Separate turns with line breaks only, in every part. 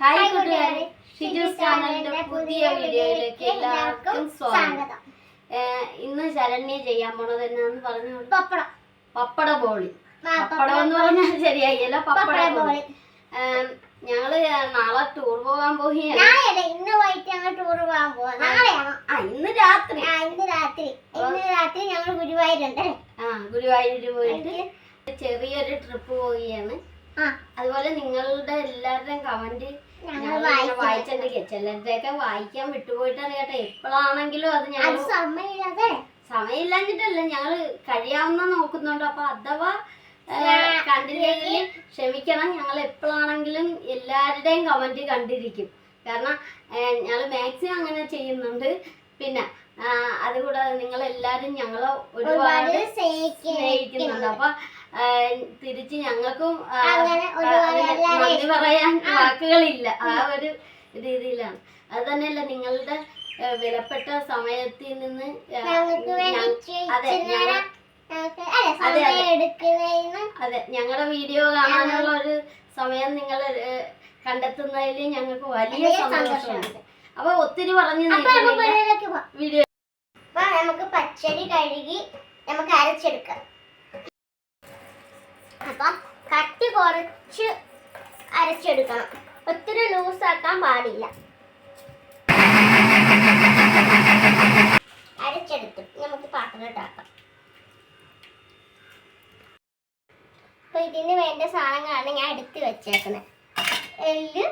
Hi കൂട്ടുകാരെ. ഷിജുസ് ചാനലിന്റെ പുതിയ വീഡിയോയിലേക്ക് എല്ലാവർക്കും സ്വാഗതം. ഇന്ന് ശരണ്യ ചെയ്യാൻ പോണത് എന്നാന്ന് പറഞ്ഞു
പപ്പടം.
പപ്പട ബോളി. പപ്പട എന്ന് പറഞ്ഞാൽ ശരിയായില്ല പപ്പട ബോളി. ഞങ്ങൾ നാളെ ടൂർ പോകാൻ പോവുകയാണ്.
ഇന്ന് വൈകിട്ട് ഞങ്ങൾ ടൂർ പോകാൻ പോവാ.
ആ ഇന്ന് രാത്രി.
ആ ഇന്ന് രാത്രി. ഇന്ന് രാത്രി ഞങ്ങൾ ഗുരുവായൂരുണ്ട്
ആ ഗുരുവായൂര് പോയിട്ട് ചെറിയൊരു ട്രിപ്പ് പോവുകയാണ്. അതുപോലെ നിങ്ങളുടെ എല്ലാവരുടെയും കമന്റ് വായിച്ചിട്ടുണ്ടെങ്കിൽ ചിലരുടെയൊക്കെ വായിക്കാൻ വിട്ടുപോയിട്ടാണ് കേട്ടോ. എപ്പോഴാണെങ്കിലും അത് ഞാൻ
സമയമില്ലാതെ.
സമയമില്ലാഞ്ഞിട്ടല്ല ഞങ്ങൾ കഴിയാവുന്ന നോക്കുന്നുണ്ട്. അപ്പൊ അഥവാ കണ്ടില്ലെങ്കിൽ ക്ഷമിക്കണം. ഞങ്ങൾ എപ്പോഴാണെങ്കിലും എല്ലാവരുടെയും കമന്റ് കണ്ടിരിക്കും. കാരണം ഞങ്ങൾ മാക്സിമം അങ്ങനെ ചെയ്യുന്നുണ്ട്. പിന്നെ അതുകൂടാതെ നിങ്ങൾ എല്ലാവരും ഞങ്ങളെ
ഒരുപാട്
ഒരുപാട്
സ്നേഹിക്കുന്നു
സ്നേഹിക്കുന്നുണ്ട്. അപ്പൊ തിരിച്ച് ഞങ്ങൾക്കും നന്ദി പറയാൻ വാക്കുകളില്ല. ആ ഒരു രീതിയിലാണ്. അത് തന്നെയല്ല നിങ്ങളുടെ വിലപ്പെട്ട സമയത്തിൽ നിന്ന് അതെ അതെ, ഞങ്ങളുടെ വീഡിയോ കാണാനുള്ള ഒരു സമയം നിങ്ങൾ കണ്ടെത്തുന്നതിൽ ഞങ്ങൾക്ക് വലിയ
സന്തോഷമാണ്
സന്തോഷമുണ്ട്. അപ്പൊ ഒത്തിരി പറഞ്ഞു വീഡിയോ
നമുക്ക് പച്ചടി കഴുകി നമുക്ക് അരച്ചെടുക്കാം. അപ്പൊ കട്ടി കുറച്ച് അരച്ചെടുക്കണം. ഒത്തിരി ലൂസ് ആക്കാൻ പാടില്ല. അരച്ചെടുത്തു നമുക്ക് പാത്രത്തിലോട്ടാക്കാം. അപ്പൊ ഇതിന് വേണ്ട സാധനങ്ങളാണ് ഞാൻ എടുത്ത് വെച്ചേക്കുന്നത് എല്ല്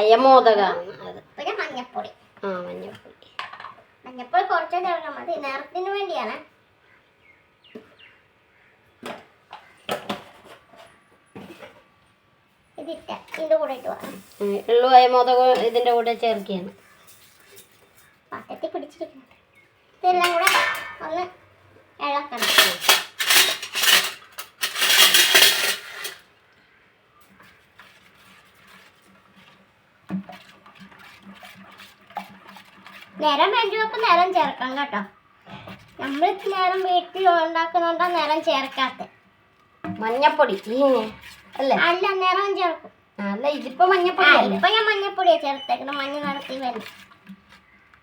അയമോദകാണ് അത്.
പിന്നെ മഞ്ഞപ്പൊടി.
ആ മഞ്ഞപ്പൊടി.
മഞ്ഞപ്പൊടി കുറച്ചേ ചേർക്കാൻ മതി നിറത്തിന് വേണ്ടിയാണ്. ഇതിന്റെ കൂടെ ഇട്ട് പോകാം
ഉം, മോദകം ഇതിന്റെ കൂടെ ചേർക്കുകയാണ്.
പാത്രത്തിൽ പിടിച്ചിരിക്കുന്നത് ഇതെല്ലാം കൂടെ ഒന്ന് ഇളക്കണം. നിറം വേണ്ടവർക്ക് നേരം ചേർക്കണം കേട്ടോ. നമ്മൾ നേരം വീട്ടിൽ ഉണ്ടാക്കുന്നുണ്ടോ നിറം ചേർക്കാത്ത.
മഞ്ഞപ്പൊടി. അല്ലേ?
അല്ല നിറം ചേർക്കും.
അല്ല ഇതിപ്പോ മഞ്ഞപ്പൊടി
ആ,
അല്ലേ?
ഇപ്പൊ ഞാൻ മഞ്ഞപ്പൊടിയാ ചേർത്തേക്കണം. മഞ്ഞ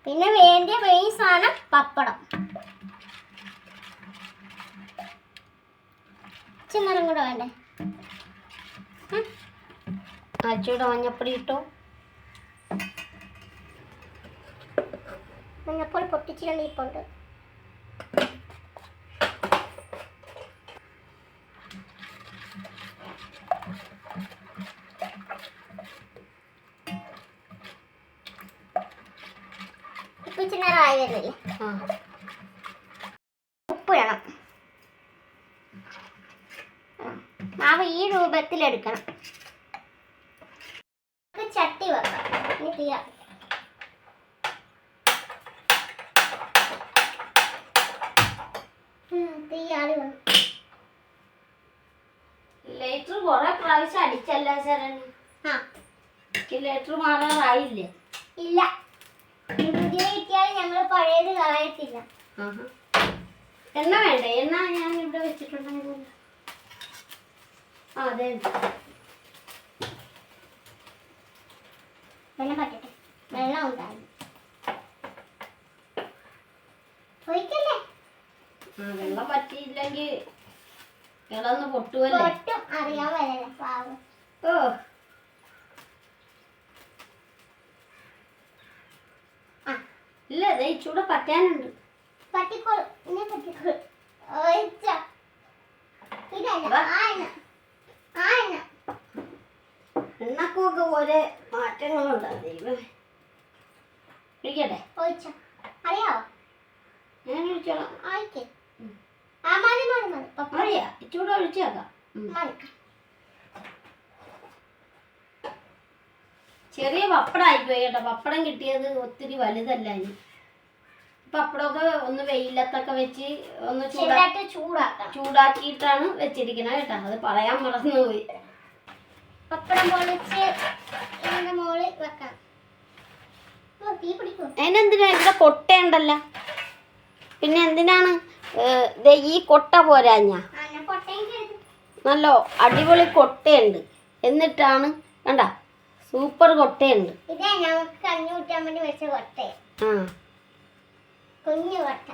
പിന്നെ വേണ്ടിയ മെയിൻ സാധനം പപ്പടം. ചിന്നരം കൂടെ വേണ്ടേ?
അച്ചൂടെ മഞ്ഞപ്പൊടി ഇട്ടോ
മഞ്ഞപ്പൊടി പൊട്ടിച്ചിട്ടുണ്ട് ഇപ്പോണ്ട്.
ആ.
ഉപ്പ് വേണം. മാവ് ഈ രൂപത്തിലെടുക്കണം നമുക്ക് ചട്ടി വെക്കാം. ഇനി തീയാ തീയാളി വന്നു.
ലേറ്റർ കുറെ പ്രാവശ്യം അടിച്ചല്ല ശരണി
ആ.
ലേറ്റർ മാറാറായില്ലേ?
ഇല്ല. പുതിയ കിട്ടിയാൽ ഞങ്ങൾ പഴയത് കളയത്തില്ല.
എണ്ണ വേണ്ട? എണ്ണ ഞാൻ ഇവിടെ വെച്ചിട്ടുണ്ടെങ്കിൽ അതെ.
വെള്ളം പറ്റട്ടെ? വെള്ളം ഉണ്ടാകും ഒഴിക്കല്ലേ?
വെള്ളം പറ്റിയില്ലെങ്കിൽ കിടന്ന് പൊട്ടുവല്ലേ?
ഒട്ടും അറിയാൻ വരല്ലേ പാവം.
ഓ. ഇല്ല ദേ ഇച്ചൂടെ പറ്റാനുണ്ട്
പറ്റിക്കോളും ഇന്നെ പറ്റിക്കോളും. ഒഴിച്ച ഇതല്ല
വാ.
ആ എണ്ണ ആ എണ്ണ
എണ്ണക്കൊക്കെ ഓരോ മാറ്റങ്ങളുണ്ട് ദൈവം വിളിക്കട്ടെ?
ഒഴിച്ച അറിയാവോ?
ഞാൻ വിളിച്ചോളാം.
ആയിക്കേ ആ മതി മതി മതി. പപ്പ.
ഇച്ചൂടെ ഒഴിച്ചേക്കാം.
മതി.
ചെറിയ പപ്പടമായിപ്പോയി കേട്ടോ. പപ്പടം കിട്ടിയത് ഒത്തിരി വലുതല്ല ഇനി. പപ്പടമൊക്കെ ഒന്ന് വെയിലത്തൊക്കെ വെച്ച് ഒന്ന്
ചൂടാക്കാം
ചൂടാക്കിയിട്ടാണ് വെച്ചിരിക്കണത് കേട്ടോ. അത് പറയാൻ മറന്നുപോയി.
പപ്പടം പൊളിച്ച് മോളിൽ വെക്കാം
അതിനെന്തിനാ? ഇവിടെ കൊട്ടയുണ്ടല്ലോ. പിന്നെ എന്തിനാണ്? ഈ കൊട്ട പോരാഞ്ഞ. നല്ല അടിപൊളി കൊട്ടയുണ്ട്. എന്നിട്ടാണ് കണ്ട? സൂപ്പർ കൊട്ടയുണ്ട്.
ഇതേ ഞങ്ങൾക്ക് കഞ്ഞി കൂട്ടാൻ വേണ്ടി വെച്ച കൊട്ട
ആ.
കുഞ്ഞു കൊട്ട.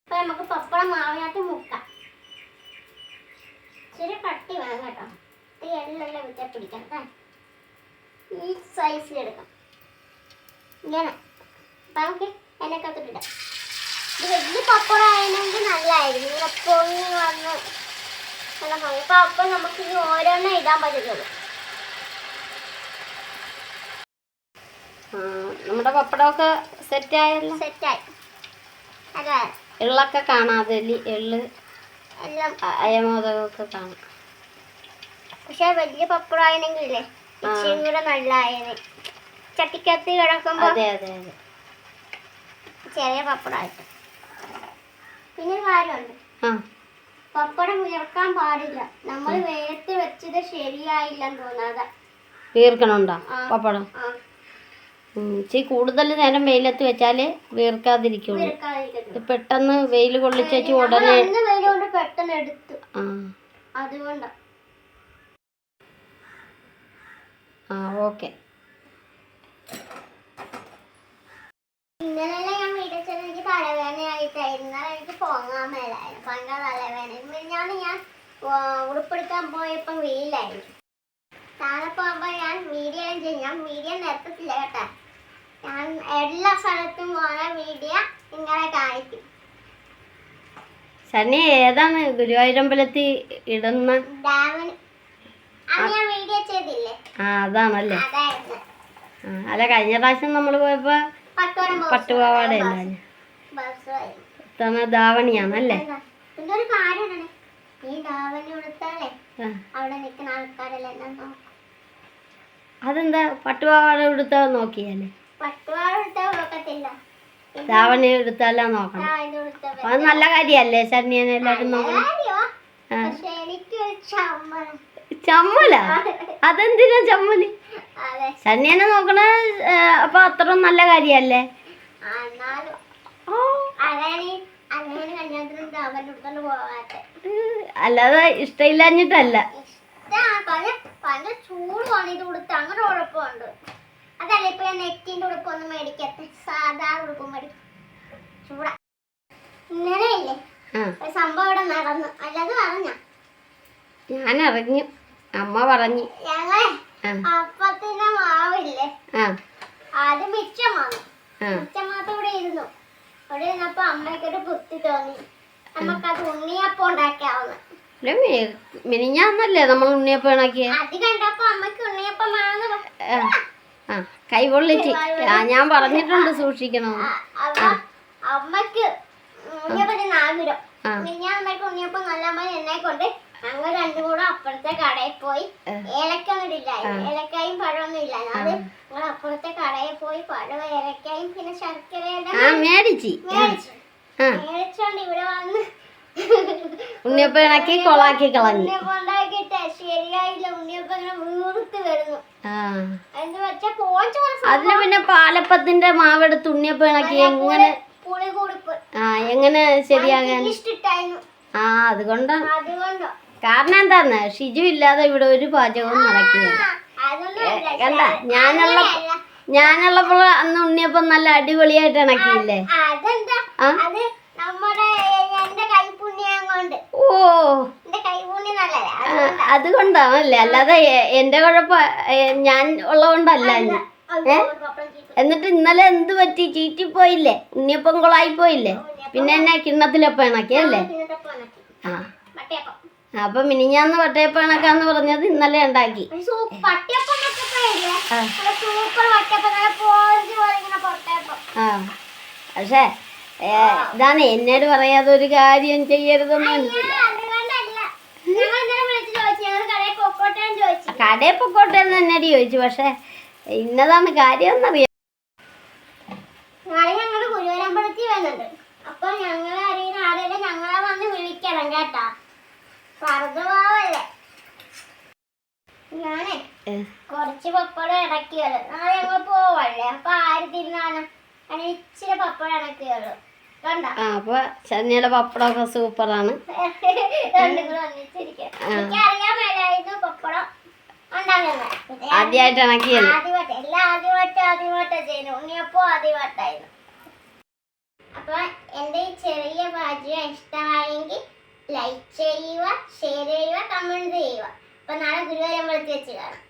അപ്പൊ നമുക്ക് പപ്പടം മാവിനകത്ത് മുക്കാം. ഇച്ചിരി കട്ടി വേണം കേട്ടോ. ഈ എള്ളെല്ലാം വിറ്റാ പിടിക്കാം. കേട്ടോ ഈ സൈസിൽ എടുക്കാം. ഇങ്ങനെ. അപ്പൊ നമുക്ക് എണ്ണക്കകത്തിട്ടിടാം ഇത് വലിയ പപ്പടം ആയിരുന്നെങ്കിൽ നല്ലതായിരുന്നു പൊങ്ങി വന്ന് നല്ല ഭംഗി. അപ്പൊ അപ്പൊ നമുക്ക് ഇനി ഓരോന്നും ഇടാൻ പറ്റുള്ളൂ
നമ്മുടെ പപ്പടമൊക്കെ സെറ്റ് ആയല്ലോ?
സെറ്റായി അതെ.
എള്ളൊക്കെ കാണാതെ എള്ള്
എല്ലാം.
അയമോദകമൊക്കെ കാണാം.
പക്ഷെ വലിയ പപ്പടമായിരുന്നെങ്കിലേ ഇച്ചിരി കൂടെ നല്ലതായിരുന്നു ചട്ടിക്കകത്ത് കിടക്കുമ്പോ
അതെ അതെ അതെ.
ചെറിയ പപ്പടമായിട്ട്. പിന്നെ ഒരു കാര്യമുണ്ട്.
ആ.
പപ്പടം ഉയർക്കാൻ പാടില്ല. നമ്മൾ വേർത്ത് വെച്ചത് ശരിയായില്ലെന്ന് തോന്നാതെ.
വീർക്കണുണ്ടോ. പപ്പടം? ഇച്ചിരി കൂടുതൽ നേരം വെയിലത്ത് വെച്ചാലേ വീർക്കാതിരിക്കുള്ളൂ. പെട്ടെന്ന് വെയിൽ കൊള്ളിച്ച് ഉടനെ
പെട്ടെന്ന് എടുത്തു. അതുകൊണ്ടാ.
ആ ഓക്കെ.
ഇന്നലെ ഞാൻ വീട്ടിൽ ചെന്ന് എനിക്ക് തലവേദനയായിട്ടായിരുന്നു. എനിക്ക് പോകാൻ മേലായിരുന്നു. ഭയങ്കര തലവേദന. ഞാൻ ഞാൻ ഉടുപ്പെടുക്കാൻ പോയപ്പോൾ വെയിലായിരുന്നു. താഴെ പോകുമ്പോൾ ഞാൻ വീഡിയോ ചെയ്യും. ഞാൻ വീഡിയോ നിർത്തത്തില്ല കേട്ടോ. ഞാൻ എല്ലാ സ്ഥലത്തും പോണ വീഡിയോ നിങ്ങളെ കാണിക്കും.
സണ്ണി ഏതാണ് ഗുരുവായൂരമ്പലത്തിൽ ഇടുന്ന? ആ. അതാണല്ലേ? അല്ല കഴിഞ്ഞ പ്രാവശ്യം നമ്മൾ പോയപ്പോ പട്ടുപാവാട ഉണ്ടായിരുന്നു
ഒരു ഈ കൊടുത്താലേ അവിടെ നിൽക്കുന്ന ആൾക്കാരെല്ലാം
അതെന്താ? പട്ടുപാവാട ഉടുത്ത നോക്കിയാലേ? ധാവണി എടുത്താലാ നോക്കണം. അത് നല്ല കാര്യല്ലേ? ശരണ്യനെ എല്ലാവരും നോക്കണം.
എനിക്ക്
ചമ്മല? അതെന്തിനാ
ചമ്മൽ?
ശരണ്യനെ നോക്കണ അപ്പൊ അത്ര നല്ല കാര്യല്ലേ? അല്ലാതെ ഇഷ്ടമില്ലാഞ്ഞിട്ടല്ല.
ഇഷ്ടാ പല പല ചൂടുമാണ് ഇത് കൊടുത്ത് അങ്ങനെ കുഴപ്പമുണ്ട് അതല്ല ഇപ്പൊ ഞാൻ നെറ്റിന്റെ ഉടുപ്പൊന്നും മേടിക്കത്തെ സാധാ ഉടുപ്പ് മേടിക്കും ചൂടാ. ഇന്നലെ ഇല്ലേ?
ആ.
സംഭവം ഇവിടെ നടന്നു. അല്ലാതെ പറഞ്ഞ
ഞാൻ അറിഞ്ഞു അമ്മ പറഞ്ഞു.
ഞങ്ങളെ അപ്പത്തിന്റെ മാവില്ലേ? അത് മിച്ചം വന്നു
ആ.
മിച്ചം മാത്രം ഇവിടെ ഇരുന്നു. ഇവിടെ ഇരുന്നപ്പോ അമ്മയ്ക്കൊരു ബുദ്ധി തോന്നി. ഉണ്ണിയപ്പം ഉണ്ടാക്കാവുന്ന
മിനിഞ്ഞാന്നല്ലേ നമ്മൾ ഉണ്ണിയപ്പം ഉണ്ടാക്കിയ
അത് കണ്ടപ്പോ അമ്മയ്ക്ക് ഉണ്ണിയപ്പം വേണമെന്ന്
ആ. കൈ പൊള്ളിച്ച്. ആ ഞാൻ പറഞ്ഞിട്ടുണ്ട്
സൂക്ഷിക്കണം അമ്മയ്ക്ക് ഉണ്ണിയപ്പത്തിന് ആഗ്രഹം മിനിഞ്ഞാ അമ്മയ്ക്ക് ഉണ്ണിയപ്പം നല്ല അമ്മ എന്നെ കൊണ്ട് ഞങ്ങൾ രണ്ടും കൂടെ അപ്പുറത്തെ കടയിൽ പോയി ഏലക്കൊന്നും ഇല്ല ഏലക്കായും പഴമൊന്നും ഇല്ല. അത് ഞങ്ങൾ അപ്പുറത്തെ കടയിൽ പോയി പഴവും ഏലക്കായും പിന്നെ
ശർക്കരയുടെ മേടിച്ചു.
മേടിച്ചോണ്ട് ഇവിടെ വന്ന്
ഉണ്ണിയപ്പം ഇണക്കി കൊളാക്കി കളഞ്ഞു. അതിന് പിന്നെ പാലപ്പത്തിന്റെ മാവെടുത്ത് ഉണ്ണിയപ്പം ഇണക്കി എങ്ങനെ? ആ എങ്ങനെ ശരിയാകാൻ? ആ അതുകൊണ്ടാ.
അതുകൊണ്ടോ?
കാരണം എന്താന്ന്? ഷിജു ഇല്ലാതെ ഇവിടെ ഒരു പാചകവും
നടക്കുന്നില്ല
കണ്ട ഞാനുള്ള ഞാനുള്ളപ്പോൾ അന്ന് ഉണ്ണിയപ്പം നല്ല അടിപൊളിയായിട്ട് ഇണക്കിയില്ലേ? ഓ. അതുകൊണ്ടാണല്ലേ? അല്ലാതെ എന്റെ കുഴപ്പ ഞാൻ ഉള്ളതുകൊണ്ടല്ല ഏ? എന്നിട്ട് ഇന്നലെ എന്ത് പറ്റി? ചീറ്റി പോയില്ലേ? ഉണ്ണിയപ്പം കൊളായി പോയില്ലേ? പിന്നെ എന്നെ കിണ്ണത്തിലപ്പം ഇണക്കിയല്ലേ? ആ അപ്പൊ മിനിഞ്ഞാന്ന് വട്ടയപ്പണക്ക പറഞ്ഞത് ഇന്നലെ ഉണ്ടാക്കി. പക്ഷെ ആ. ഇതാണ് എന്നോട് പറയാതെ ഒരു കാര്യം ചെയ്യരുതെന്ന്
കടയെ കടയിൽ
പൊക്കോട്ടെ എന്ന് എന്നോട് ചോദിച്ചു. പക്ഷെ ഇന്നതാണ് കാര്യം എന്നറിയാം.
നാളെ ഞങ്ങൾ ഗുരുവരമ്പലത്തിൽ വരുന്നുണ്ട്. അപ്പൊ ഞങ്ങളെ അറിയുന്ന ആരെങ്കിലും ഞങ്ങളെ വന്ന് വിളിക്കണം കേട്ടാ. ഞാനേ കുറച്ച് പപ്പടം ഇടക്കിയുള്ളു നാളെ ഞങ്ങൾ പോവല്ലേ? അപ്പൊ ആര് തിന്നാനും? ഞാൻ ഇച്ചിരി പപ്പടം
ആ അപ്പൊ പപ്പടമൊക്കെ സൂപ്പറാണ്. ആദ്യമായിട്ട്
അപ്പൊ എന്റെ ഈ ചെറിയ പാചകം ഇഷ്ടമായെങ്കിൽ ലൈക്ക് ചെയ്യുക ഷെയർ ചെയ്യുക കമന്റ് ചെയ്യുക. അപ്പം നാളെ ഗുരുവായൂർ വെച്ച് കാണാം.